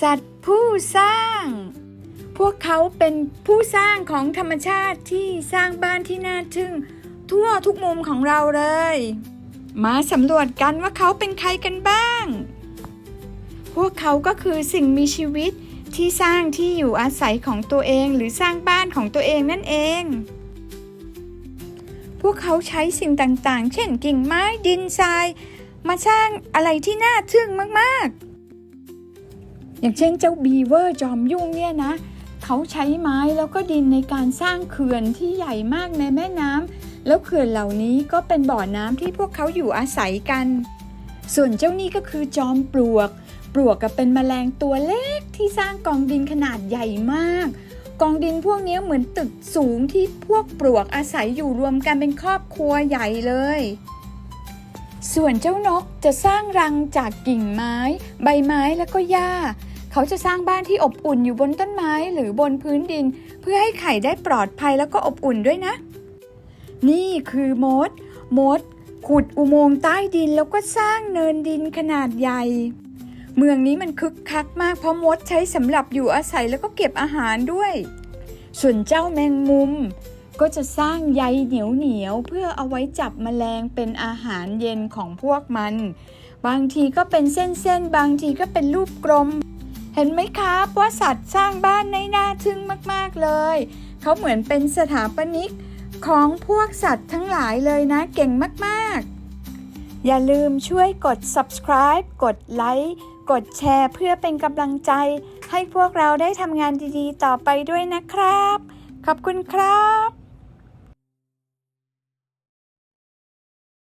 สัตว์ผู้สร้าง พวกเขาเป็นผู้สร้างของธรรมชาติที่สร้างบ้านที่น่าทึ่ง ทั่วทุกมุมของเราเลย มาสำรวจกันว่าเขาเป็นใครกันบ้าง พวกเขาก็คือสิ่งมีชีวิตที่สร้างที่อยู่อาศัยของตัวเองหรือสร้างบ้านของตัวเองนั่นเอง พวกเขาใช้สิ่งต่างๆ เช่นกิ่งไม้ดินทราย มาสร้างอะไรที่น่าทึ่งมากๆ อย่างเช่นเจ้าบีเวอร์จอมยุ่งเนี่ยนะเขาใช้ไม้แล้วก็ดินในการสร้างเขื่อนที่ใหญ่มากในแม่น้ำแล้วเขื่อนเหล่านี้ก็เป็นบ่อน้ำที่พวกเขาอยู่อาศัยกัน ส่วนเจ้านี่ก็คือจอมปลวก ปลวกกับเป็นแมลงตัวเล็กที่สร้างกองดินขนาดใหญ่มาก กองดินพวกนี้เหมือนตึกสูงที่พวกปลวกอาศัยอยู่รวมกันเป็นครอบครัวใหญ่เลยส่วนเจ้านกจะสร้างรังจากกิ่งไม้ ใบไม้แล้วก็หญ้า เขาจะสร้างบ้านที่อบอุ่นอยู่บนต้นไม้หรือบนพื้นดิน เพื่อให้ไข่ได้ปลอดภัยแล้วก็อบอุ่นด้วยนะ นี่คือมด มด ขุดอุโมงค์ใต้ดินแล้วก็สร้างเนินดินขนาดใหญ่ เมืองนี้มันคึกคักมากเพราะมดใช้สำหรับอยู่อาศัยแล้วก็เก็บอาหารด้วย ส่วนเจ้าแมงมุมก็จะสร้างใยเหนียวเหนียวเพื่อเอาไว้จับแมลงเป็นอาหารเย็นของพวกมัน บางทีก็เป็นเส้นๆ บางทีก็เป็นรูปกลม เห็นไหมครับว่าสัตว์สร้างบ้านในน่าทึ่งมากๆเลย เขาเหมือนเป็นสถาปนิกของพวกสัตว์ทั้งหลายเลยนะเก่งมากๆ อย่าลืมช่วยกด subscribe กดไลค์กดแชร์ เพื่อเป็นกำลังใจ ให้พวกเราได้ทำงานดีๆ ต่อไปด้วยนะครับ ขอบคุณครับ